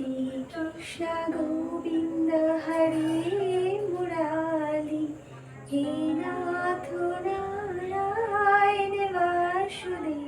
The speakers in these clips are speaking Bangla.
শ্রীকৃষ্ণ গোবিন্দ হরে মুরালি হে Nath Narayan Vasudev.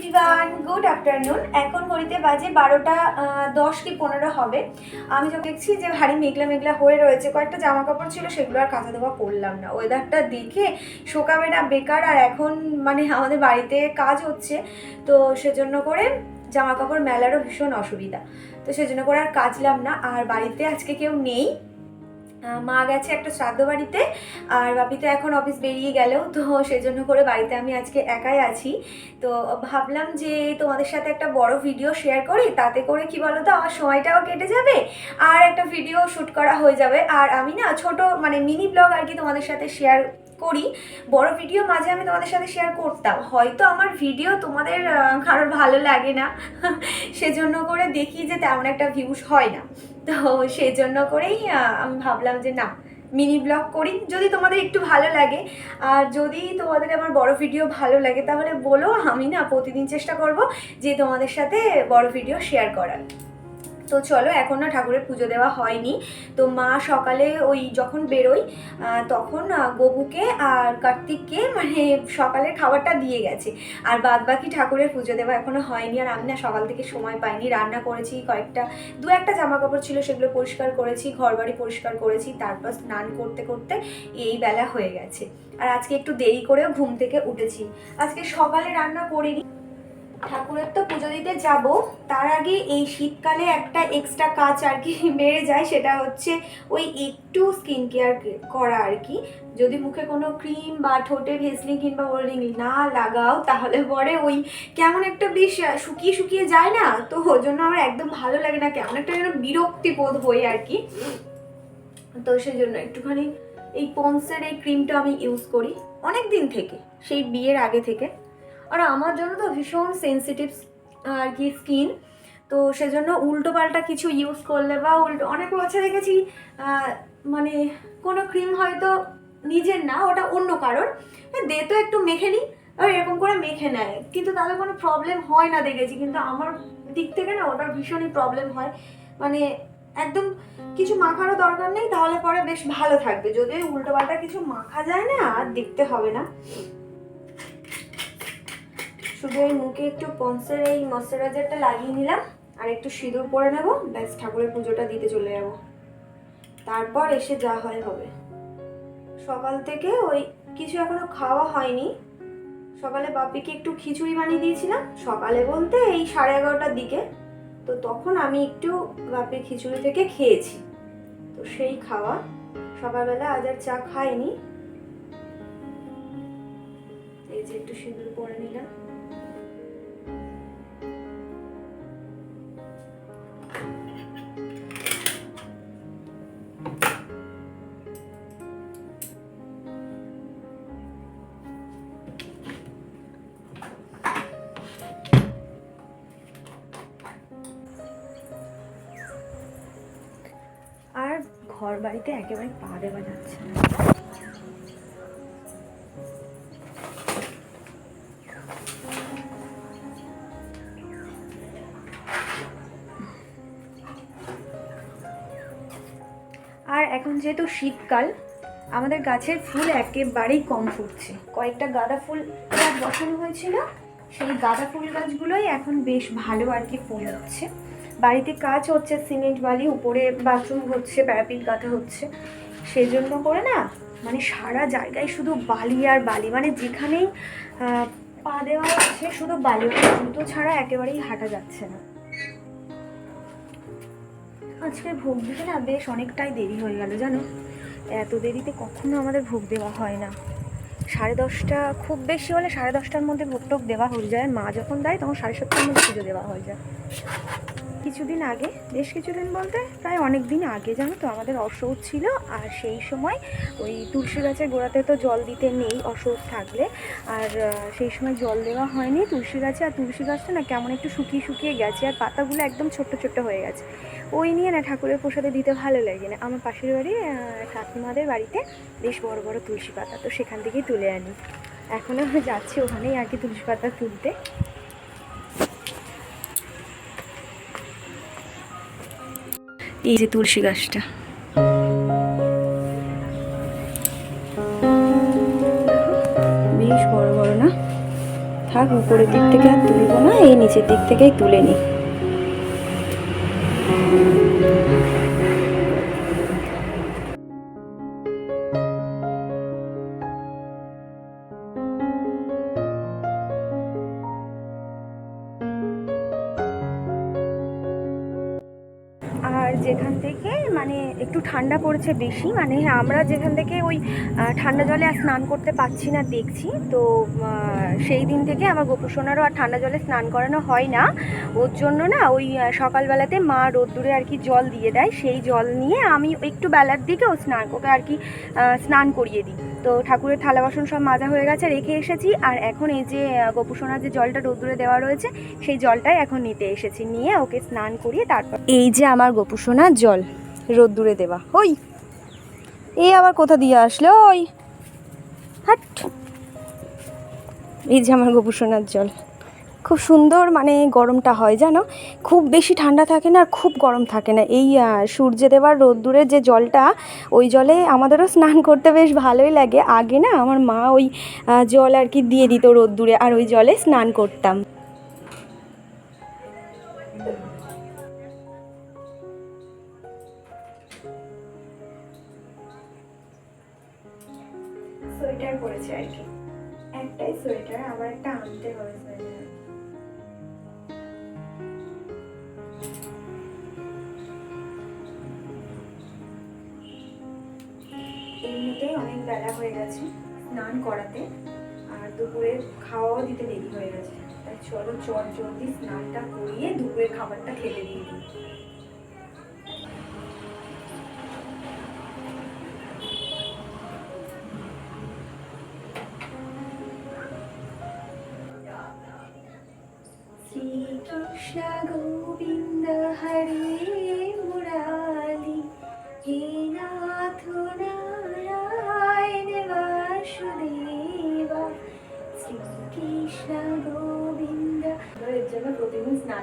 Everyone good afternoon এখন ঘড়িতে বাজে বারোটা দশ কি পনেরো হবে। আমি তো দেখছি যে ভারী মেঘলা মেঘলা হয়ে রয়েছে, কয়েকটা জামা কাপড় ছিল, সেগুলো আর কাঁচা দেওয়া করলাম না। ওয়েদারটা দেখে শোকাবে না বেকার, আর এখন মানে আমাদের বাড়িতে কাজ হচ্ছে, তো সেজন্য করে জামা কাপড় মেলারও ভীষণ অসুবিধা। তো সেজন্য করে আর কাচলাম না। আর বাড়িতে আজকে কেউ নেই। মা গেছে একটা শ্রাদ্ধ বাড়িতে, আর বাপি তো এখন অফিস বেরিয়ে গেল, তো সেজন্য করে বাড়িতে আমি আজকে একাই আছি। তো ভাবলাম যে তোমাদের সাথে একটা বড় ভিডিও শেয়ার করি, তাতে করে কি বলো তো আমার সময়টাও কেটে যাবে, আর একটা ভিডিও শ্যুট করা হয়ে যাবে। আর আমি না ছোট মানে মিনি ব্লগ আর কি তোমাদের সাথে শেয়ার করি। বড় ভিডিও মাঝে আমি তোমাদের সাথে শেয়ার করতাম। হয়তো আমার ভিডিও তোমাদের কারোর ভালো লাগে না। সেজন্য করে দেখি যে তেমন একটা ভিউজ হয় না। তো সেই জন্য করেই আমি ভাবলাম যে না মিনি ব্লগ করি। যদি তোমাদের একটু ভালো লাগে। আর যদি তোমাদের আমার বড় ভিডিও ভালো লাগে, তাহলে বলো, আমি না প্রতিদিন চেষ্টা করব যে তোমাদের সাথে বড় ভিডিও শেয়ার করার। তো চলো, এখন না ঠাকুরের পুজো দেওয়া হয়নি। তো মা সকালে ওই যখন বেরোই তখন গবুকে আর কার্তিককে মানে সকালের খাবারটা দিয়ে গেছে। আর বাদ বাকি ঠাকুরের পুজো দেওয়া এখনও হয়নি। আর আমি না সকাল থেকে সময় পাইনি। রান্না করেছি কয়েকটা, দু একটা জামা কাপড় ছিল সেগুলো পরিষ্কার করেছি ঘর বাড়ি পরিষ্কার করেছি, তারপর স্নান করতে করতে এই বেলা হয়ে গেছে। আর আজকে একটু দেরি করেও ঘুম থেকে উঠেছি। আজকে সকালে রান্না করিনি। ঠাকুরের তো পুজো দিতে যাব, তার আগে এই শীতকালে একটা এক্সট্রা কাজ আর কি বেড়ে যায়, সেটা হচ্ছে ওই একটু স্কিন কেয়ার করা আর কি। যদি মুখে কোনো ক্রিম বা ঠোঁটে ভেসলিন কিংবা ওরিং না লাগাও, তাহলে পরে ওই কেমন একটা বেশ শুকিয়ে শুকিয়ে যায় না? তো ওই জন্য আমার একদম ভালো লাগে না, কেমন একটা যেন বিরক্তি বোধ হই আর কি। তো সেই জন্য একটুখানি এই পন্সের এই ক্রিমটা আমি ইউজ করি অনেক দিন থেকে, সেই বিয়ের আগে থেকে। আর আমার জন্য তো ভীষণ সেন্সিটিভ আর কি স্কিন তো সেজন্য উল্টো পাল্টা কিছু ইউজ করলে বা উল্টো অনেক বছর দেখেছি মানে কোনো ক্রিম হয়তো নিজের না, ওটা অন্য কারণ দে তো একটু মেখে নিই আর এরকম করে মেখে নেয়। কিন্তু তাহলে কোনো প্রবলেম হয় না দেখেছি। কিন্তু আমার দিক থেকে না ওটার ভীষণই প্রবলেম হয়। মানে একদম কিছু মাখারও দরকার নেই, তাহলে পরে বেশ ভালো থাকবে। যদি উল্টো পাল্টা কিছু মাখা যায় না, আর দেখতে হবে না। শুধু এই মুখে একটু পন্সের এই ময়শ্চারাইজারটা লাগিয়ে নিলাম, আর একটু সিঁদুর পরে নেব। ব্যাস, ঠাকুরের পুজোটা দিতে চলে যাব। তারপর এসে যা হয় হবে। সকাল থেকে ওই কিছু এখনও খাওয়া হয়নি। সকালে বাপিকে একটু খিচুড়ি বানিয়ে দিয়েছিলাম, সকালে বলতে এই সাড়ে এগারোটার দিকে। তো তখন আমি একটু বাপির খিচুড়ি থেকে খেয়েছি। তো সেই খাওয়া সকালবেলা আজ আর চা খাইনি। এই যে একটু সিঁদুর পরে নিলাম। বাড়িতে একেবারে পা দেওয়া যাচ্ছে না। আর এখন যেহেতু শীতকাল, আমাদের গাছের ফুল একেবারেই কম ফুটছে। কয়েকটা গাঁদা ফুল বসানো হয়েছিল, সেই গাঁদা ফুল গাছগুলোই এখন বেশ ভালো আর কি ফুল হচ্ছে। বাড়িতে কাজ হচ্ছে, সিমেন্ট বালি, উপরে বাথরুম হচ্ছে, প্যারাপিট গাঁথা হচ্ছে। সেই জন্য করে না মানে সারা জায়গায় শুধু বালি আর বালি মানে যেখানেই পা দেওয়া আছে শুধু বালি জুতো ছাড়া একেবারেই হাঁটা যাচ্ছে না। আজকের ভোগ দিতে না বেশ অনেকটাই দেরি হয়ে গেল, জানো? এত দেরিতে কখনো আমাদের ভোগ দেওয়া হয় না। সাড়ে দশটা, খুব বেশি হলে সাড়ে দশটার মধ্যে ভোগ টোক দেওয়া হয়ে যায়। মা যখন দেয়, তখন সাড়ে সাতটার মধ্যে পুজো দেওয়া হয়ে যায়। কিছুদিন আগে, বেশ কিছুদিন বলতে প্রায় অনেক দিন আগে, জানো তো, আমাদের অসৌধ ছিল। আর সেই সময় ওই তুলসী গাছের গোড়াতে তো জল দিতে নেই অসৌধ থাকলে। আর সেই সময় জল দেওয়া হয়নি তুলসী গাছে। আর তুলসী গাছটা না কেমন একটু শুকিয়ে শুকিয়ে গেছে, আর পাতাগুলো একদম ছোট্ট ছোট্ট হয়ে গেছে। ওই নিয়ে না ঠাকুরের প্রসাদে দিতে ভালো লাগে না। আমার পাশের বাড়ি কাকিমাদের বাড়িতে বেশ বড় বড় তুলসী পাতা, তো সেখান থেকেই তুলে আনি। এখনও যাচ্ছি ওখানেই আর কি তুলসী পাতা তুলতে। এই যে তুলসী গাছটা। বেশ বড় বড় না? থাক, উপরের দিক থেকে আর তুলবো না, এই নিচের দিক থেকেই তুলে নিই ঠান্ডা পড়েছে বেশি মানে আমরা যেখান থেকে ওই ঠান্ডা জলে আর স্নান করতে পারছি না দেখছি। তো সেই দিন থেকে আমার গোপুসোনারও আর ঠান্ডা জলে স্নান করানো হয় না। ওর জন্য না ওই সকালবেলাতে মা রোদ্দুরে আর কি জল দিয়ে দেয়। সেই জল নিয়ে আমি একটু বেলার দিকে ও স্নান, ওকে আর কি স্নান করিয়ে দিই। তো ঠাকুরের থালা বাসন সব মাজা হয়ে গেছে, রেখে এসেছি। আর এখন এই যে গোপুসোনার যে জলটা রোদ্দুরে দেওয়া রয়েছে, সেই জলটাই এখন নিতে এসেছি। নিয়ে ওকে স্নান করিয়ে তারপর এই যে আমার গোপুসোনার জল। রোদ্দুরে দেওয়া ওই এই আবার কোথা দিয়ে আসলো, ওই। হাট। এই যে আমার গোপুসোনার জল। খুব সুন্দর মানে গরমটা হয়, জানো? খুব বেশি ঠান্ডা থাকে না, আর খুব গরম থাকে না। এই সূর্যে দেবার রোদ্দুরের যে জলটা, ওই জলে আমাদেরও স্নান করতে বেশ ভালোই লাগে। আগে না, আমার মা ওই জল আর কি দিয়ে দিত রোদ্দুরে, আর ওই জলে স্নান করতাম। এমনিতেই অনেক বেলা হয়ে গেছে, স্নান করাতে। আর দুপুরে খাওয়াও দিতে দেরি হয়ে গেছে। তাই চলো চট জলদি স্নানটা করিয়ে দুপুরের খাবারটা খেতে দিয়ে দিই। শ্রীকৃষ্ণ গোবিন্দ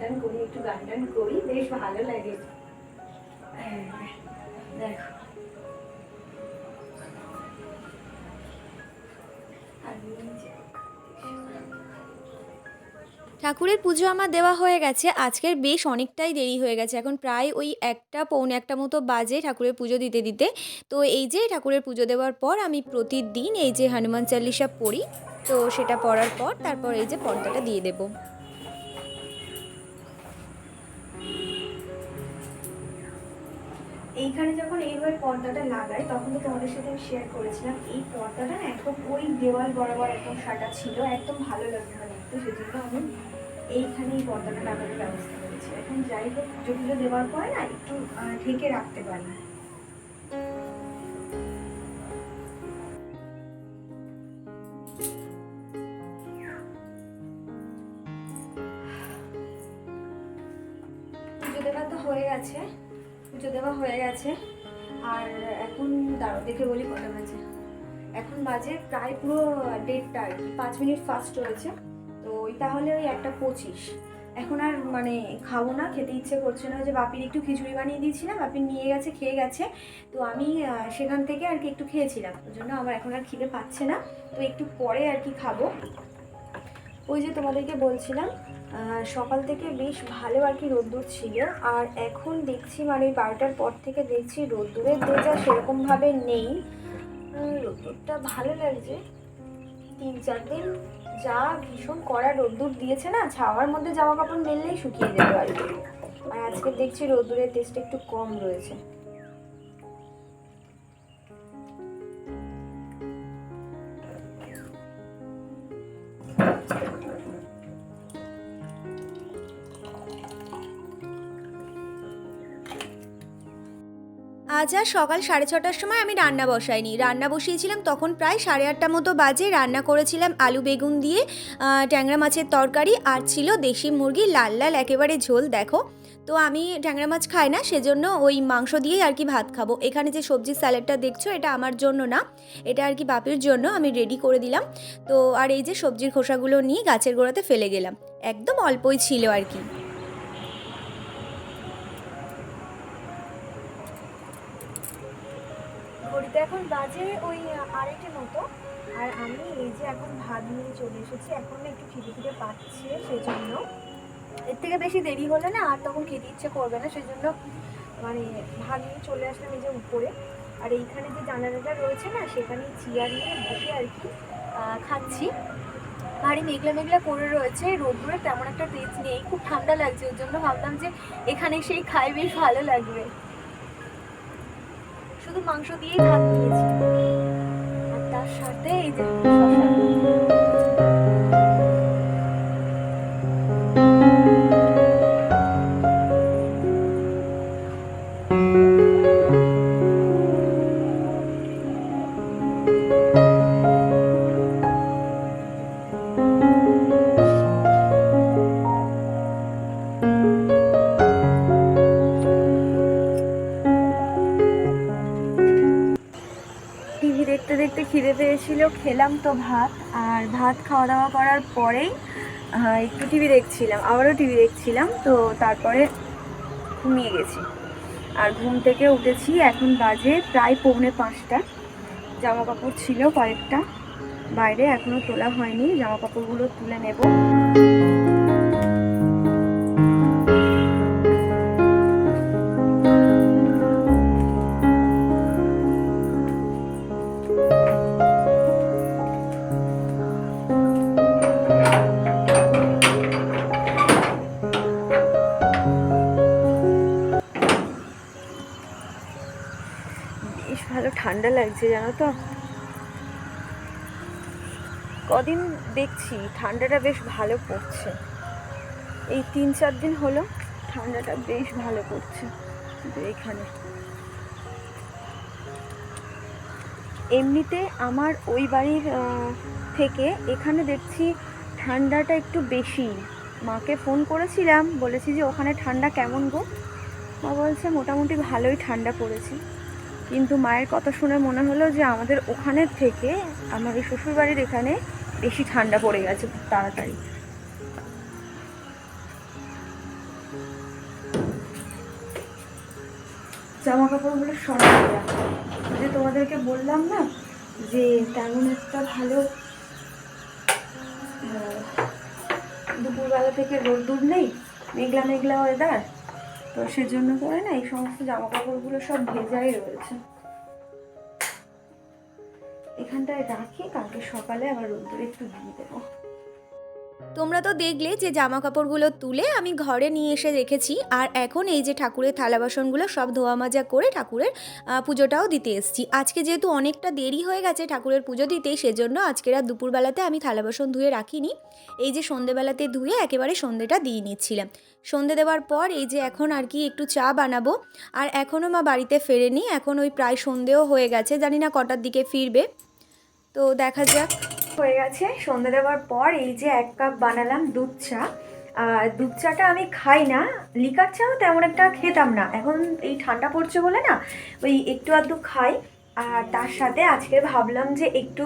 টান করি, একটু গান টান করি, বেশ ভালো লাগে। দেখো। ঠাকুরের পুজো আমার দেওয়া হয়ে গেছে। আজকের বেশ অনেকটাই দেরি হয়ে গেছে। এখন প্রায় ওই একটা, পৌনে একটা মতো বাজে ঠাকুরের পুজো দিতে দিতে। তো এই যে ঠাকুরের পুজো দেওয়ার পর আমি প্রতিদিন এই যে হনুমান চালিসা পড়ি, তো সেটা পড়ার পর তারপর এই যে পর্দাটা দিয়ে দেবো। এইখানে যখন এইভাবে পর্দাটা লাগাই, তখন তো তোমাদের সাথে আমি শেয়ার করেছিলাম, এই পর্দাটা না একদম ওই দেওয়াল বরাবর একদম সাটা ছিল, একদম ভালো লাগতো না দেখতে, সেজন্য আমি এইখানে এই পর্দাটা লাগানোর ব্যবস্থা করেছি। এখন যাই হোক পুজো দেওয়ার পরে না একটু ঢেকে রাখতে পারি। গেছে আর এখন দাঁড়ো দেখে বলি কটা বাজে। এখন বাজে প্রায় পুরো ডেটটা আর কি, পাঁচ মিনিট ফাস্ট চলেছে। তো ওই তাহলে ওই একটা পঁচিশ। এখন আর মানে খাব না, খেতে ইচ্ছে করছে না। যে বাপির একটু খিচুড়ি বানিয়ে দিয়েছিলাম, বাপি নিয়ে গেছে, খেয়ে গেছে। তো আমি সেখান থেকে আর কি একটু খেয়েছিলাম। ওই জন্য আমার এখন আর খিদে পাচ্ছে না। তো একটু পরে আর কি খাব। ওই যে তোমাদেরকে বলছিলাম সকাল থেকে বেশ ভালো আর কি রোদ্দুর ছিল। আর এখন দেখছি মানে বারোটার পর থেকে দেখছি রোদ্দুরের দেজা সেরকমভাবে নেই। রোদ্দুরটা ভালো লাগছে। তিন চার দিন যা ভীষণ কড়া রোদ্দুর দিয়েছে না, ছাওয়ার মধ্যে জামা কাপড় মেললেই শুকিয়ে যাবে আর আর আজকে দেখছি রোদ্দুরের টেস্ট একটু কম রয়েছে। আজ আর সকাল সাড়ে ছটার সময় আমি রান্না বসাইনি। রান্না বসিয়েছিলাম তখন প্রায় সাড়ে আটটা মতো বাজে। রান্না করেছিলাম আলু বেগুন দিয়ে ট্যাংরা মাছের তরকারি আর ছিল দেশি মুরগি, লাল লাল একেবারে ঝোল, দেখো। তো আমি ট্যাংরা মাছ খাই না, সেজন্য ওই মাংস দিয়েই আর কি ভাত খাব। এখানে যে সবজির স্যালাডটা দেখছ, এটা আমার জন্য না। এটা আর কি বাপের জন্য, আমি রেডি করে দিলাম। তো আর এই যে সবজির খোসাগুলো নিয়ে গাছের গোড়াতে ফেলে গেলাম। একদম অল্পই ছিল আর কি। এখন বাজে ওই আড়াইটে মতো। আর আমি এই যে এখন ভাত নিয়ে চলে এসেছি, এখন একটু খিদে খিদে পাচ্ছে সেজন্য। এর থেকে বেশি দেরি হলে না আর তখন খেতে ইচ্ছে করবে না, সেজন্য মানে ভাত নিয়ে চলে আসলাম এই যে উপরে। আর এইখানে যে জানালাটা রয়েছে না, সেখানে চেয়ার নিয়ে বসে আর কি খাচ্ছি। ভারী মেঘলা মেঘলা করে রয়েছে, রোদ্দুরে তেমন একটা তেজ নেই, খুব ঠান্ডা লাগছে ওর জন্য ভাবলাম যে এখানে সেই খাই, বেশ ভালো লাগবে। শুধু মাংস দিয়েই ভাত নিয়েছি। আর তার সাথে এই যে শসা তো ভাত, আর ভাত খাওয়া দাওয়া করার পরেই একটু টিভি দেখছিলাম, আবারও টিভি দেখছিলাম, তো তারপরে ঘুমিয়ে গেছি। আর ঘুম থেকে উঠেছি এখন বাজে প্রায় পৌনে পাঁচটা। জামা কাপড় ছিল কয়েকটা, বাইরে এখনও তোলা হয়নি জামা কাপড়গুলো তুলে নেব। ভালো ঠান্ডা লাগছে, জানো তো? কদিন দেখছি ঠান্ডাটা বেশ ভালো পড়ছে। এই তিন চার দিন হলো ঠান্ডাটা বেশ ভালো পড়ছে এখানে। এমনিতে আমার ওই বাড়ির থেকে এখানে দেখছি ঠান্ডাটা একটু বেশি। মাকে ফোন করেছিলাম, বলেছি যে ওখানে ঠান্ডা কেমন গো? মা বলছে, মোটামুটি ভালোই ঠান্ডা পড়েছে। কিন্তু মায়ের কথা শুনে মনে হলো যে আমাদের ওখানের থেকে আমার এই শ্বশুরবাড়ির এখানে বেশি ঠান্ডা পড়ে গেছে খুব তাড়াতাড়ি। জামা কাপড়গুলো সরাই যে তোমাদেরকে বললাম না যে তেমন একটা ভালো দুপুরবেলা থেকে রোদ রোদ্দুর নেই, মেঘলা মেঘলা ওয়েদার তো সেজন্য করে না এই সমস্ত জামা কাপড়গুলো সব ভেজাই রয়েছে। এখানটায় রাখি, কালকে সকালে আবার রোদ্দুরে একটু দিয়ে দেবো। তোমরা তো দেখলে যে জামা কাপড়গুলো তুলে আমি ঘরে নিয়ে এসে রেখেছি, আর এখন এই যে ঠাকুরের থালা বাসনগুলো সব ধোয়া মাজা করে ঠাকুরের পুজোটাও দিতে এসেছি। আজকে যেহেতু অনেকটা দেরি হয়ে গেছে ঠাকুরের পুজো দিতে সেজন্য আজকের আর দুপুরবেলাতে আমি থালা বাসন ধুয়ে রাখিনি। এই যে সন্ধেবেলাতে ধুয়ে একেবারে সন্ধেটা দিয়ে নিচ্ছিলাম। সন্ধে দেওয়ার পর এই যে এখন আর কি একটু চা বানাবো, আর এখনও মা বাড়িতে ফেরেনি, এখন ওই প্রায় সন্ধেও হয়ে গেছে, জানি না কটার দিকে ফিরবে। তো দেখা যাক। হয়ে গেছে। সন্ধ্যে দেওয়ার পর এই যে এক কাপ বানালাম দুধ চা। আর দুধ চাটা আমি খাই না। লিকার চাও তেমন একটা খেতাম না। এখন এই ঠান্ডা পড়ছে বলে না, ওই একটু আধটু খাই। আর তার সাথে আজকে ভাবলাম যে একটু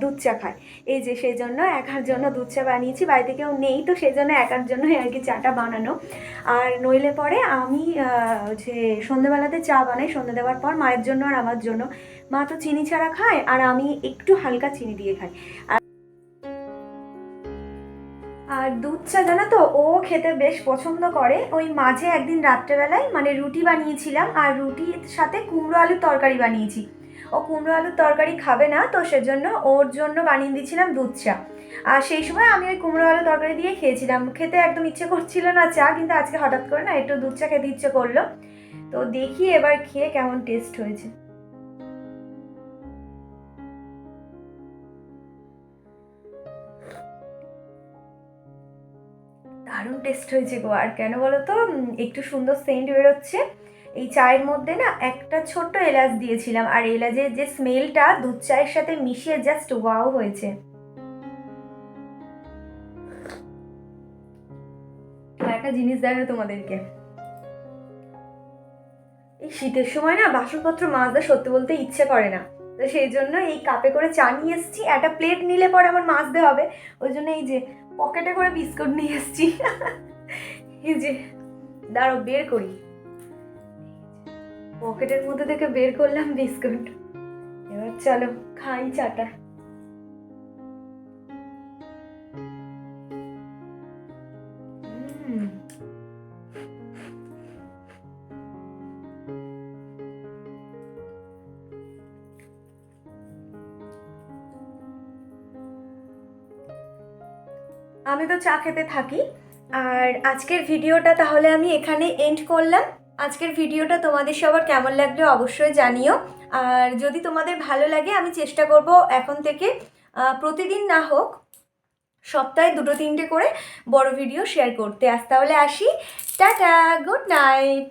দুধ চা খাই। এই যে সেই জন্য একার জন্য দুধ চা বানিয়েছি, বাড়িতে কেউ নেই তো সেই জন্য একার জন্যই আর কি চাটা বানানো। আর নইলে পরে আমি যে সন্ধ্যেবেলাতে চা বানাই সন্ধ্যে দেওয়ার পর মায়ের জন্য আর আমার জন্য। মা তো চিনি ছাড়া খায় আর আমি একটু হালকা চিনি দিয়ে খাই। আর আর দুধ চা জানো তো, ও খেতে বেশ পছন্দ করে। ওই মাঝে একদিন রাত্রেবেলায় মানে রুটি বানিয়েছিলাম আর রুটির সাথে কুমড়ো আলুর তরকারি বানিয়েছি। ও কুমড়ো আলুর তরকারি খাবে না, তো সেজন্য ওর জন্য বানিয়ে দিয়েছিলাম দুধ চা। আর সেই সময় আমি ওই কুমড়ো আলু তরকারি দিয়ে খেয়েছিলাম। খেতে একদম ইচ্ছে করছিল না চা, কিন্তু আজকে হঠাৎ করে না একটু দুধ চা খেতে ইচ্ছে করল। তো দেখি এবার খেয়ে কেমন টেস্ট হয়েছে। দারুণ টেস্ট হয়েছে গো, আর কেন বলো তো একটু সুন্দর সেন্ট বেরোচ্ছে। এই চায়ের মধ্যে না একটা ছোট্ট এলাচ দিয়েছিলাম আর এলাচের যে স্মেলটা দুধ চায়ের সাথে মিশিয়ে জাস্ট ওয়াও হয়েছে। একটা জিনিস দেখো তোমাদেরকে। এই শীতের সময় না বাসনপত্র মাজতে সত্যি বলতে ইচ্ছে করে না। তো সেই জন্য এই কাপে করে চা নিয়ে এসেছি একটা প্লেট নিলে পরে আমার মাজতে হবে। ওই জন্য এই যে পকেটে করে বিস্কুট নিয়ে এসেছি। এই যে দাঁড়ো বের করি। পকেটের মধ্যে থেকে বের করলাম বিস্কুট। এবার চলো, খাই চাটা। আমি তো চা খেতে থাকি, আর আজকের ভিডিওটা তাহলে আমি এখানে এন্ড করলাম। আজকের ভিডিওটা তোমাদের সবার কেমন লাগলে অবশ্যই জানিও। আর যদি তোমাদের ভালো লাগে, আমি চেষ্টা করব এখন থেকে প্রতিদিন না হোক, সপ্তাহে দুটো তিনটে করে বড় ভিডিও শেয়ার করতে। আজ তাহলে আসি। Tata, good night.